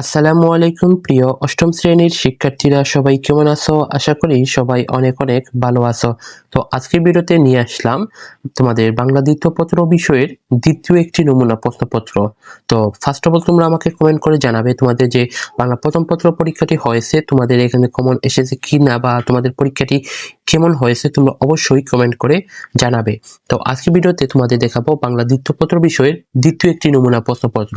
আসসালামু আলাইকুম, প্রিয় অষ্টম শ্রেণির শিক্ষার্থীরা, সবাই কেমন আছো? আশা করি সবাই অনেক অনেক ভালো আছো। তো আজকের ভিডিওতে নিয়ে আসলাম তোমাদের বাংলা দ্বিতীয় পত্র বিষয়ের দ্বিতীয় একটি নমুনা প্রশ্নপত্র। তো ফার্স্ট অফ অল তোমরা আমাকে কমেন্ট করে জানাবে তোমাদের যে বাংলা প্রথম পত্র পরীক্ষাটি হয়েছে, তোমাদের এখানে কমন এসেছে কি না বা তোমাদের পরীক্ষাটি কেমন হয়েছে তোমরা অবশ্যই কমেন্ট করে জানাবে। তো আজকের ভিডিওতে তোমাদের দেখাবো বাংলা দ্বিতীয় পত্র বিষয়ের দ্বিতীয় একটি নমুনা প্রশ্নপত্র।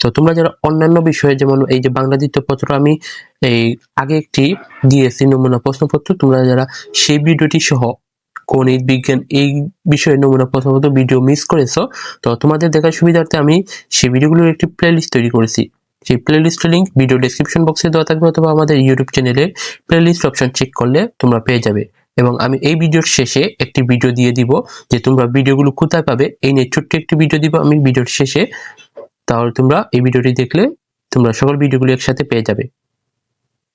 তো তোমরা যারা অন্যান্য বিষয়ে যেমন এই যে বাংলা দ্বিতীয় পত্র আমি এই আগে একটি দিয়েছি নমুনা প্রশ্নপত্র, তোমরা যারা সেই ভিডিওটি সহ গণিত বিজ্ঞান এই বিষয়ে নমুনা প্রশ্নপত্র ভিডিও মিস করেছ, তো তোমাদের দেখার সুবিধার্থে আমি সেই ভিডিওগুলোর একটি প্লেলিস্ট তৈরি করেছি। সেই প্লেলিস্টের লিঙ্ক ভিডিও ডেসক্রিপশন বক্সে দেওয়া থাকবে অথবা আমাদের ইউটিউব চ্যানেলে প্লেলিস্ট অপশন চেক করলে তোমরা পেয়ে যাবে। এবং আমি এই ভিডিওর শেষে একটি ভিডিও দিয়ে দিব যে তোমরা ভিডিওগুলো কোথায় পাবে। এই নিয়ে ছোট্ট একটি ভিডিও দিব আমি ভিডিওর শেষে। তাহলে তোমরা এই ভিডিওটি দেখলে তোমরা সকল ভিডিওগুলো একসাথে পেয়ে যাবে।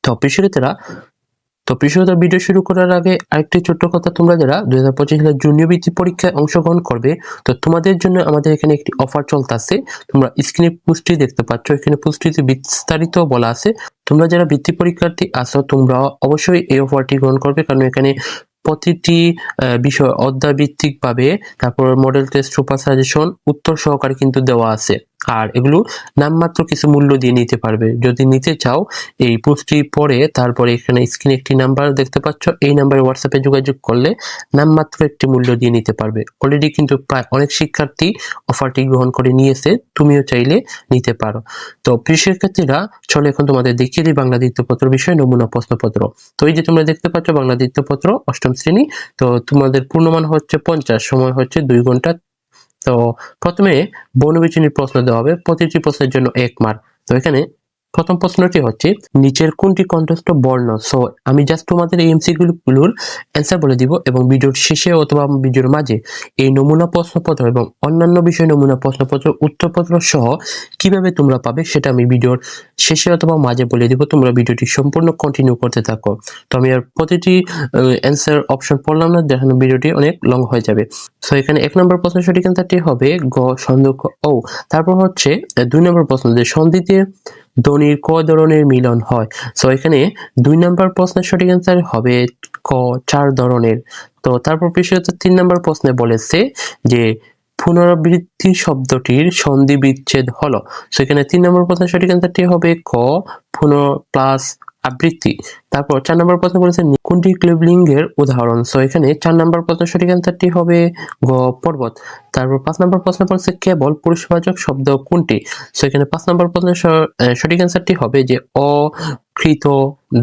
তো প্রিয়তা তো প্রিয়তা ভিডিও শুরু করার আগে আরেকটি ছোট্ট কথা। তোমরা যারা দুই হাজার পঁচিশ সালের জুনিয়র বৃত্তি পরীক্ষায় অংশগ্রহণ করবে, তো তোমাদের জন্য আমাদের এখানে একটি অফার চলতেছে। তোমরা স্ক্রিনে পুষ্টি দেখতে পাচ্ছ, এখানে পুষ্টিতে বিস্তারিত বলা আছে। তোমরা যারা বৃত্তি পরীক্ষার্থী আসো তোমরা অবশ্যই এই অফারটি গ্রহণ করবে, কারণ এখানে প্রতিটি বিষয় অধ্যায় তারপর মডেল টেস্ট সুপার সাজেশন উত্তর সহকারে কিন্তু দেওয়া আছে। আর এগুলো নামমাত্র কিছু মূল্য দিয়ে নিতে পারবে। যদি নিতে চাও, এই পোস্টটি পরে তারপরে এখানে স্ক্রিনে একটি নাম্বার দেখতে পাচ্ছ। এই নাম্বারে হোয়াটসঅ্যাপে যোগাযোগ করলে নামমাত্র একটি মূল্য দিয়ে নিতে পারবে। অলরেডি কিন্তু প্রায় অনেক শিক্ষার্থী অফারটি গ্রহণ করে নিয়েছে। তুমিও চাইলে নিতে পারো। তো প্রিয় শিক্ষার্থীরা, চলো এখন তোমাদের দেখিয়ে দিই বাংলা দ্বিতীয়পত্র বিষয়ে নমুনা প্রশ্নপত্র। তো এই যে তোমরা দেখতে পাচ্ছ বাংলা দ্বিতীয়পত্র অষ্টম শ্রেণি, তো তোমাদের পূর্ণমান হচ্ছে পঞ্চাশ, সময় হচ্ছে দুই ঘণ্টা তো প্রথমে বনবিচনীর প্রশ্ন দেওয়া হবে প্রতিটি প্রশ্নের জন্য এক মার্ক তো এখানে প্রথম প্রশ্নটি হচ্ছে, নিচের কোনটি কণ্ঠস্থ বর্ণ? সো আমি জাস্ট তোমাদের এই এমসিগুলোর অ্যান্সার বলে দিব এবং ভিডিওর শেষে অথবা ভিডিওর মাঝে এই নমুনা প্রশ্নপত্র এবং অন্যান্য বিষয় নমুনা প্রশ্নপত্র, উত্তরপত্র সহ কীভাবে তোমরা পাবে সেটা আমি ভিডিওর শেষে অথবা মাঝে বলে দিব। তোমরা ভিডিওটি সম্পূর্ণ কন্টিনিউ করতে থাকো। তো আমি আর প্রতিটি অ্যান্সার অপশন পড়লাম না, দেখানো ভিডিওটি অনেক লং হয়ে যাবে। সো এখানে এক নম্বর প্রশ্ন সঠিক অ্যান্সারটি হবে গ সন্দেহ ও। তারপর হচ্ছে দুই নম্বর প্রশ্ন যে সন্ধিতে ধ্বনির ক ধরনের মিলন হয়। সো এখানে দুই নম্বর প্রশ্নের সঠিক অ্যান্সার হবে ক চার ধরনের। তো তারপর বিশেষত তিন নম্বর প্রশ্নে বলেছে যে পুনরাবৃত্তি শব্দটির সন্ধি বিচ্ছেদ হলো। সেখানে তিন নম্বর প্রশ্নের সঠিক অ্যান্সারটি হবে ক, পুনর প্লাস আবৃত্তি। তারপর চার নম্বর প্রশ্ন বলেছে, কোনটি ক্লিবলিঙ্গের উদাহরণ? সো এখানে চার নম্বর প্রশ্নের সঠিক অ্যান্সারটি হবে গ, পর্বত। তারপর পাঁচ নম্বর প্রশ্ন পড়ছে কেবল পুরুষবাচক শব্দ কোনটি? সো এখানে পাঁচ নম্বর প্রশ্নের সঠিক অ্যান্সারটি হবে যে অকৃত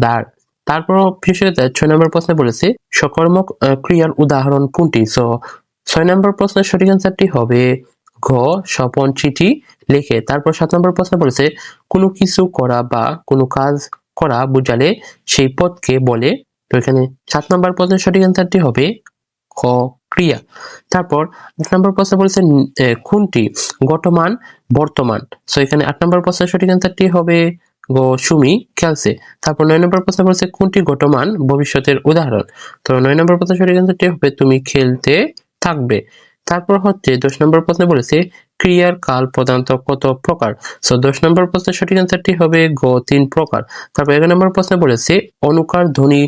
দ্বার। তারপর ফিসেতে ছয় নম্বর প্রশ্নে বলেছে সকর্মক ক্রিয়ার উদাহরণ কোনটি? সো ছয় নম্বর প্রশ্নের সঠিক অ্যান্সারটি হবে ঘ, স্বপন চিঠি লেখে। তারপর সাত নম্বর প্রশ্ন বলেছে, কোনো কিছু করা বা কোনো কাজ করা বোঝালে সেই পদকে বলে। তো এখানে সাত নম্বর প্রশ্নের সঠিক অ্যান্সারটি হবে খ ক্রিয়া। তারপর আট নম্বর প্রশ্ন বলেছে কোনটি গতমান, বর্তমান। সো এখানে আট নম্বর প্রশ্নের সঠিক অ্যান্সারটি হবে গ, সুমি, খেলছে। তারপর নয় নম্বর প্রশ্ন বলেছে কোনটি গতমান, ভবিষ্যতের উদাহরণ। তো নয় নম্বর প্রশ্নের সঠিক অ্যান্সারটি হবে, তুমি খেলতে থাকবে। তারপর হচ্ছে দশ নম্বর প্রশ্নে বলেছে ক্রিয়ার কাল প্রধানত কত প্রকার? সো দশ নম্বর প্রশ্নের সঠিক অ্যান্সারটি হবে গ, তিন প্রকার। তারপর এগারো নম্বর প্রশ্নে বলেছে, অনুকার ধ্বনি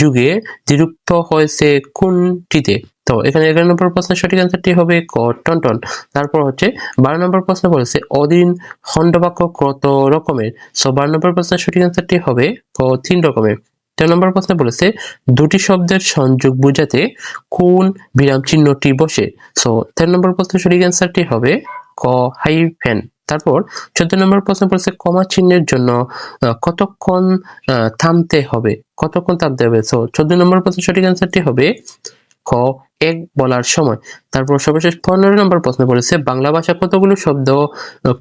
যুগে নিরুক্ত হয়েছে কোনটিতে? তো, এখানে এগারো নম্বর প্রশ্নের সঠিক অ্যান্সারটি হবে ক টনটন তারপর হচ্ছে, বারো নম্বর প্রশ্ন বলেছে অদিন খণ্ডবাক্য কত রকমের? সো বারো নম্বর প্রশ্নের সঠিক অ্যান্সারটি হবে ক, তিন রকমের। তেরো নম্বর প্রশ্নে বলেছে, দুটি শব্দের সংযোগ বোঝাতে কোন বিরাম চিহ্নটি বসে? সো তেরো নম্বর প্রশ্নের সঠিক অ্যান্সারটি হবে ক হাইফেন তারপর চোদ্দ নম্বর প্রশ্ন বলেছে, কমা চিহ্নের জন্য কতক্ষণ থামতে হবে? কতক্ষণ থামতে হবে? সো চোদ্দ নম্বর প্রশ্নের সঠিক অ্যান্সারটি হবে খ এক বলার সময়। তারপর সর্বশেষ পনেরো নম্বর প্রশ্ন বলেছে, বাংলা ভাষা কতগুলো শব্দ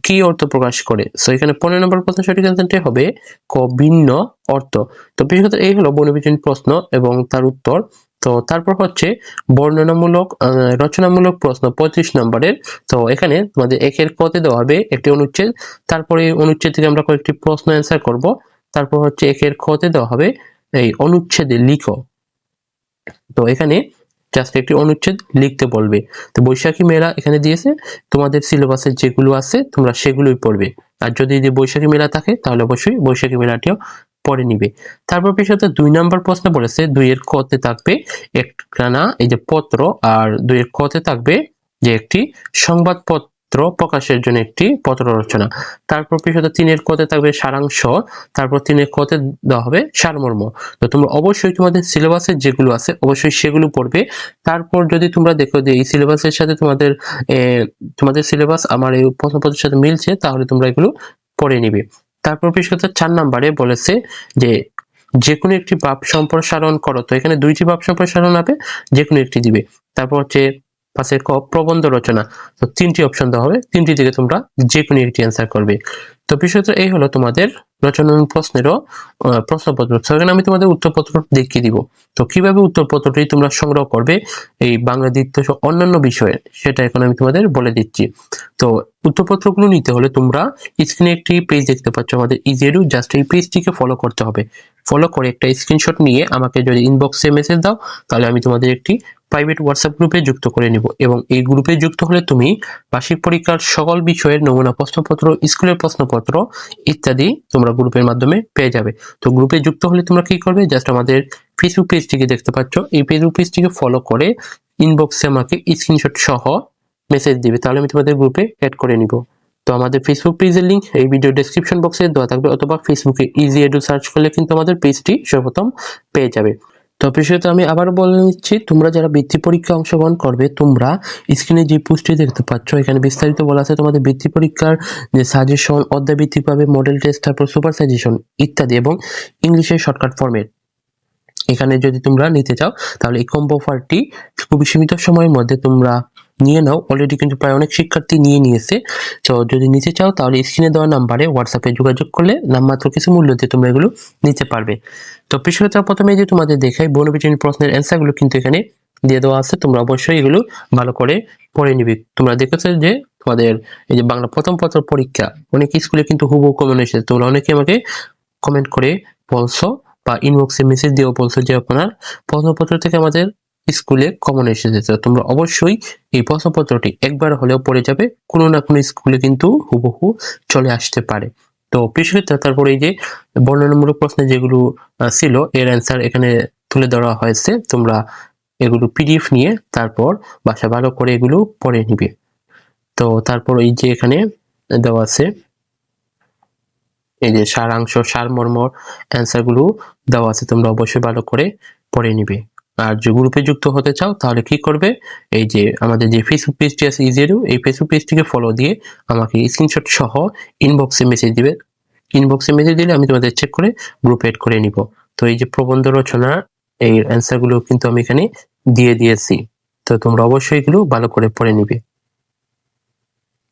কি অর্থ প্রকাশ করে? সো এখানে পনেরো নম্বর প্রশ্ন সঠিক অ্যান্সারটি হবে ক, ভিন্ন অর্থ। তো বিশেষত এই হলো বনবিজীন প্রশ্ন এবং তার উত্তর। তো তারপর হচ্ছে বর্ণনামূলক রচনামূলক প্রশ্ন পঁয়ত্রিশ নম্বরের। তো এখানে তোমাদের একের কতে দেওয়া হবে একটি অনুচ্ছেদ। তারপরে অনুচ্ছেদ থেকে আমরা কয়েকটি প্রশ্ন অ্যান্সার করব। তারপর হচ্ছে একের খতে দেওয়া হবে এই অনুচ্ছেদে লিখো। তো এখানে জাস্ট একটি অনুচ্ছেদ লিখতে বলবে। তো বৈশাখী মেলা এখানে দিয়েছে, তোমাদের সিলেবাসে যেগুলো আছে, তোমরা সেগুলোই পড়বে। আর যদি বৈশাখী মেলা থাকে, তাহলে অবশ্যই বৈশাখী মেলাটিও পড়ে নিবে। তারপর পেশাতে দুই নম্বর প্রশ্ন বলেছে, দুইয়ের কতে থাকবে একখানা এই যে পত্র, আর দুইয়ের কতে থাকবে যে একটি সংবাদপত্র। প্রকাশের জন্য একটি পত্র রচনা। তারপর পেশাতে তিনের কতে থাকবে সারাংশ, তারপর তিনের কতে দেওয়া হবে সারমর্ম। তো তোমরা অবশ্যই তোমাদের সিলেবাসে যেগুলো আছে, অবশ্যই সেগুলো পড়বে। তারপর যদি তোমরা দেখো যে এই সিলেবাসের সাথে তোমাদের তোমাদের সিলেবাস আমার এই প্রশ্নপত্রের সাথে মিলছে, তাহলে তোমরা এগুলো পড়ে নিবে। তারপর পেশাতে চার নাম্বারে বলেছে যে যে কোনো একটি ভাব সম্প্রসারণ করো। তো এখানে দুইটি ভাব সম্প্রসারণ হবে যে কোনো একটি দিবে। তারপর হচ্ছে পাশে ক প্রবন্ধ রচনা। তো তিনটি অপশন দেওয়া হবে। তিনটি থেকে তোমরা যে কোনো একটি অ্যান্সার করবে। তো বিষয়টা এই হলো তোমাদের রচনা প্রশ্নেরও প্রশ্নপত্র। তো এখানে আমি তোমাদের উত্তরপত্র দেখিয়ে দিব। তো কীভাবে উত্তরপত্রটি তোমরা সংগ্রহ করবে? এই বাংলা দ্বিতীয় অন্যান্য বিষয়ে। সেটা এখন আমি তোমাদের বলে দিচ্ছি। তো উত্তরপত্রগুলো নিতে হলে তোমরা স্ক্রিনে একটি পেজ দেখতে পাচ্ছ। আমাদের ইজিএডু জাস্ট এই পেজটিকে ফলো করতে হবে। ফলো করে একটা স্ক্রিনশট নিয়ে আমাকে যদি ইনবক্সে মেসেজ দাও, তাহলে আমি তোমাদের একটি প্রাইভেট হোয়াটসঅ্যাপ গ্রুপে যুক্ত করে নিব এবং এই গ্রুপে যুক্ত হলে তুমি বার্ষিক পরীক্ষার সকল বিষয়ের নমুনা প্রশ্নপত্র, স্কুলের প্রশ্নপত্র ইত্যাদি তোমরা গ্রুপের মাধ্যমে পেয়ে যাবে। তো গ্রুপে যুক্ত হলে তোমরা কি করবে? জাস্ট আমাদের ফেসবুক পেজটিকে দেখতে পাচ্ছ। এই ফেসবুক পেজটিকে ফলো করে ইনবক্সে আমাকে স্ক্রিনশট সহ মেসেজ দিবে। তাহলে আমি তোমাদের গ্রুপে অ্যাড করে নিব। তো আমাদের ফেসবুক পেজের লিঙ্ক এই ভিডিও ডেসক্রিপশন বক্সে দেওয়া থাকবে অথবা ফেসবুকে ইজি এডু সার্চ করলে কিন্তু আমাদের পেজটি সর্বপ্রথম পেয়ে যাবে। তো বিষয়ত আমি আবার বলে নিচ্ছি, তোমরা যারা বৃত্তি পরীক্ষা অংশগ্রহণ করবে, তোমরা স্ক্রিনে যে পোস্টটি দেখতে পাচ্ছ, এখানে বিস্তারিত বলা আছে তোমাদের বৃত্তি পরীক্ষার যে সাজেশন অধ্যায় ভিত্তিক পাবে মডেল টেস্ট তারপর সুপার সাজেশন ইত্যাদি এবং ইংলিশের শর্টকাট ফর্মেট এখানে যদি তোমরা নিতে চাও, তাহলে এই কম্বো অফারটি খুবই সীমিত সময়ের মধ্যে তোমরা নিয়ে নাও। অলরেডি কিন্তু প্রায় অনেক শিক্ষার্থী নিয়ে নিয়েছে। তো যদি নিতে চাও তাহলে স্ক্রিনে দেওয়া নাম্বারে হোয়াটসঅ্যাপে যোগাযোগ করলে নামমাত্র কিছু মূল্য দিয়ে তোমরা এগুলো নিতে পারবে। তো পিছনে প্রথমে যে তোমাদের দেখাই বনবিচনী প্রশ্নের অ্যান্সারগুলো কিন্তু এখানে দিয়ে দেওয়া আছে। তোমরা অবশ্যই এগুলো ভালো করে পড়ে নিবে। তোমরা দেখেছ যে তোমাদের এই যে বাংলা প্রথম পত্র পরীক্ষা, অনেক স্কুলে কিন্তু হুবহু কমন এসেছে। তোমরা অনেকে আমাকে কমেন্ট করে বলছো বা ইনবক্সে মেসেজ দিয়েও বলছো যে আপনার প্রশ্নপত্র থেকে আমাদের স্কুলে কমন এসেছে তোমরা অবশ্যই এই প্রশ্নপত্রটি একবার হলেও পড়ে যাবে। কোনো না কোনো স্কুলে কিন্তু হুবহু চলে আসতে পারে। তো বিশেষত তারপরে এই যে বর্ণনামূলক প্রশ্ন যেগুলো ছিল, এর অ্যান্সার এখানে তুলে ধরা হয়েছে। তোমরা এগুলো পিডিএফ নিয়ে তারপর বাসা ভালো করে এগুলো পড়ে নিবে। তো তারপর এই যে এখানে দেওয়া আছে, এই যে সারাংশ, সারমর্ম অ্যান্সারগুলো দেওয়া আছে। তোমরা অবশ্যই ভালো করে পড়ে নিবে। আর যে গ্রুপে যুক্ত হতে চাও, তাহলে কি করবে। এই যে আমাদের যে ফেসবুক পেজটি আছে ইজিরু এই ফেসবুক পেজটিকে ফলো দিয়ে আমাকে স্ক্রিনশট সহ ইনবক্সে মেসেজ দিবে। ইনবক্সে মেসেজ দিলে আমি তোমাদের চেক করে গ্রুপ এড করে নিব। তো এই যে প্রবন্ধ রচনা, এই অ্যান্সারগুলো কিন্তু আমি এখানে দিয়ে দিয়েছি। তো তোমরা অবশ্যই এগুলো ভালো করে পড়ে নিবে।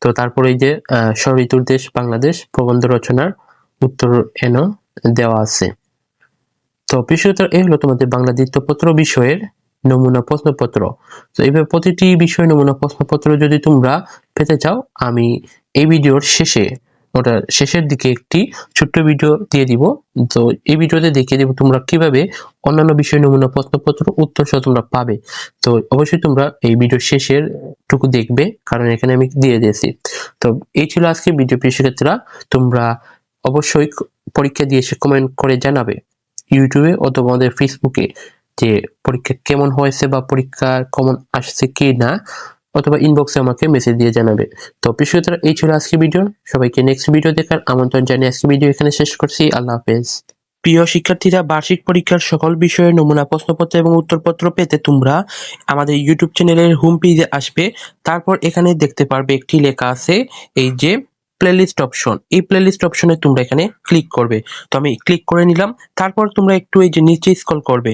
তো তারপরে এই যে সরিতুর দেশ বাংলাদেশ প্রবন্ধ রচনার উত্তর এন দেওয়া আছে। তো বিষয়ত এই হলো তোমাদের বাংলা দ্বিতীয়পত্র বিষয়ের নমুনা প্রশ্নপত্র। তো এইভাবে প্রতিটি বিষয় নমুনা প্রশ্নপত্র যদি তোমরা পেতে চাও, আমি এই ভিডিওর শেষে, ওটা শেষের দিকে একটি ছোট্ট ভিডিও দিয়ে দিব। তো এই ভিডিওতে দেখিয়ে দেবো তোমরা কীভাবে অন্যান্য বিষয় নমুনা প্রশ্নপত্র উত্তর সহ তোমরা পাবে। তো অবশ্যই তোমরা এই ভিডিওর শেষের টুকু দেখবে, কারণ এখানে আমি দিয়ে দিয়েছি। তো এই ছিল আজকে ভিডিও। প্রিয় তোমরা অবশ্যই পরীক্ষা দিয়ে এসে কমেন্ট করে জানাবে। ইউটিউবে অথবা আমাদের ফেসবুকে যে পরীক্ষা কেমন হয়েছে বা পরীক্ষা কেমন আসছে কি না, অথবা ইনবক্সে আমাকে মেসেজ দিয়ে জানাবে। তো প্রিয় এই ছিল আজকে ভিডিও সবাইকে নেক্সট ভিডিও দেখার আমন্ত্রণ জানিয়ে আজকে ভিডিও এখানে শেষ করছি। আল্লাহ হাফেজ। প্রিয় শিক্ষার্থীরা, বার্ষিক পরীক্ষার সকল বিষয়ের নমুনা, প্রশ্নপত্র এবং উত্তরপত্র পেতে তোমরা আমাদের ইউটিউব চ্যানেলের হোম পেজে আসবে। তারপর এখানে দেখতে পারবে একটি লেখা আছে, এই যে প্লেলিস্ট অপশন এই প্লেলিস্ট অপশনে তোমরা এখানে ক্লিক করবে। তো আমি ক্লিক করে নিলাম। তারপর তোমরা একটু এই যে নিচে স্ক্রল করবে।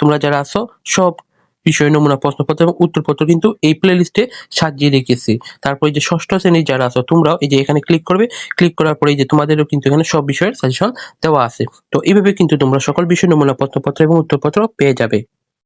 তোমরা যারা আছো, সব বিষয় নমুনা প্রশ্নপত্র এবং উত্তরপত্র কিন্তু এই প্লে লিস্টে সাজিয়ে রেখেছি। তারপর যে ষষ্ঠ শ্রেণির যারা আছো, তোমরাও এই যে এখানে ক্লিক করবে। ক্লিক করার পরে এই যে তোমাদেরও কিন্তু এখানে সব বিষয়ের সাজেশন দেওয়া আছে। তো এইভাবে কিন্তু তোমরা সকল বিষয় নমুনা প্রশ্নপত্র এবং উত্তরপত্র পেয়ে যাবে।